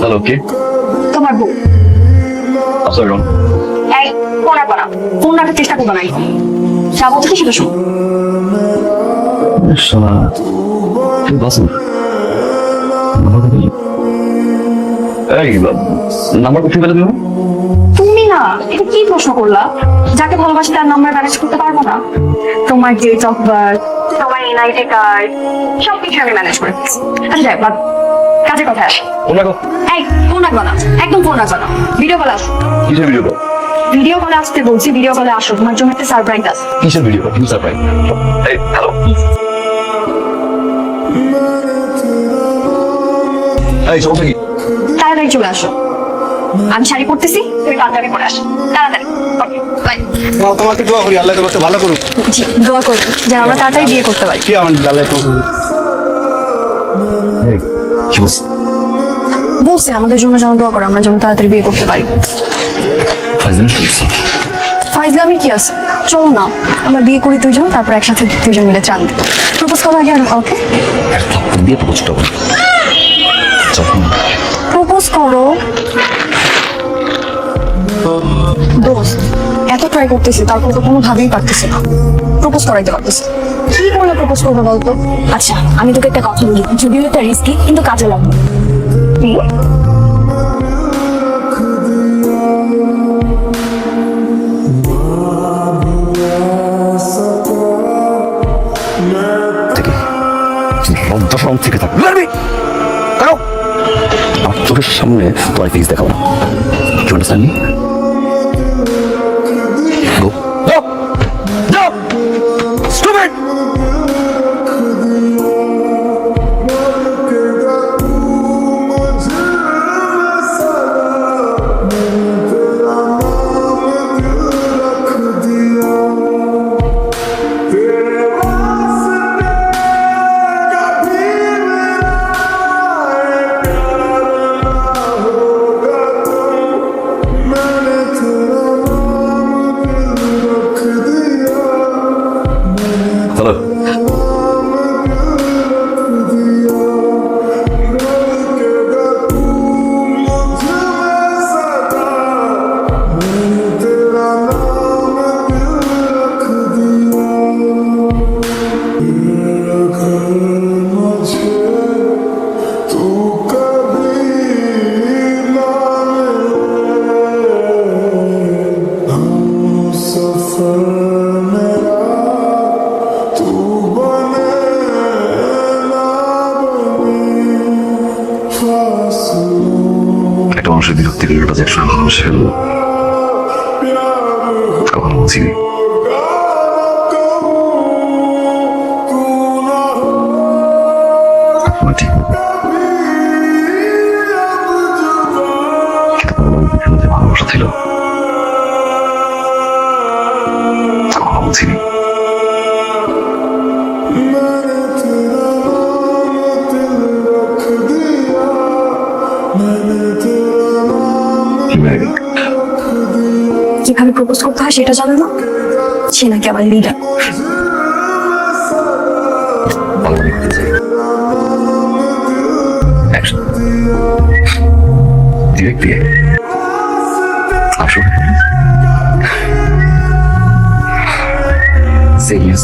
Hello কে? তোমার বউ। Sorry রন এই ফোন রাখব না ফোন রাখার চেষ্টা করব না যা বলছো সেটা শোনো। শালা তুই বাসন এই নাম্বার কোথায় পেলে তুমি? তুমি না এটা কি প্রশ্ন করলা? যাকে ভালোবাসি তার নাম্বার ম্যানেজ করতে পারব না। তোমার অফ বার্থ তোমার এনআইডি কার্ড সব কিছু আমি ম্যানেজ করে। আচ্ছা যাই কাজের কথা আসি। ফোন রাখো। এই ফোন রাখব না। একদম ফোন রাখব না। ভিডিও কলে আসো। কিসের ভিডিও কল ভিডিও কলে আসতে বলছি ভিডিও কলে আসো। তোমার জন্য একটা সারপ্রাইজ আছে। কিসের ভিডিও কল সারপ্রাইজ এই হ্যালো এই সমস্যা কি তাড়াতাড়ি চলে আসো। আমি শাড়ি পরতেছি তুমি পাঞ্জাবি পরে আসো। তাড়াতাড়ি। তোমাকে দোয়া করি আল্লাহ তোমাকে ভালো করুক। জি দোয়া করো যেন আমরা তাড়াতাড়ি বিয়ে করতে পারি। কি আমার আল্লাহ কি বলছে? আমাদের জন্য যেন দোয়া করো আমরা যেন তাড়াতাড়ি বিয়ে করতে পারি। ফাইজলামি শুনছি। ফাইজলামি কি আছে? চল না আমরা বিয়ে করি দুজন তারপর একসাথে দুজন মিলে চান। প্রপোজ করো আগে ওকে? একটা দিয়ে প্রপোজ করো। ট্রাই করতেছি, তারপর তো কোনোভাবেই পারতেছি না। প্রপোজ করাইতে পারতেছি কি বলে প্রপোজ করব বলতো? আচ্ছা আমি তোকে একটা কথা বলি, যদিও এটা রিস্কি কিন্তু কাজে লাগবে। চোখের সামনে তোর ফেস দেখাবো কি আন্ডারস্ট্যান্ড হ্যালো মানুষের বিরক্তি করে ওটা যে একসময় ভালোবাসে ফেলব কখনো বুঝিনি ভালোবাসা ছিল। কি কীভাবে প্রপোজ করতে হয় সেটা জানে না? সে নাকি আমার লিডার ডিরেক্ট দিয়ে। আসো। Say yes.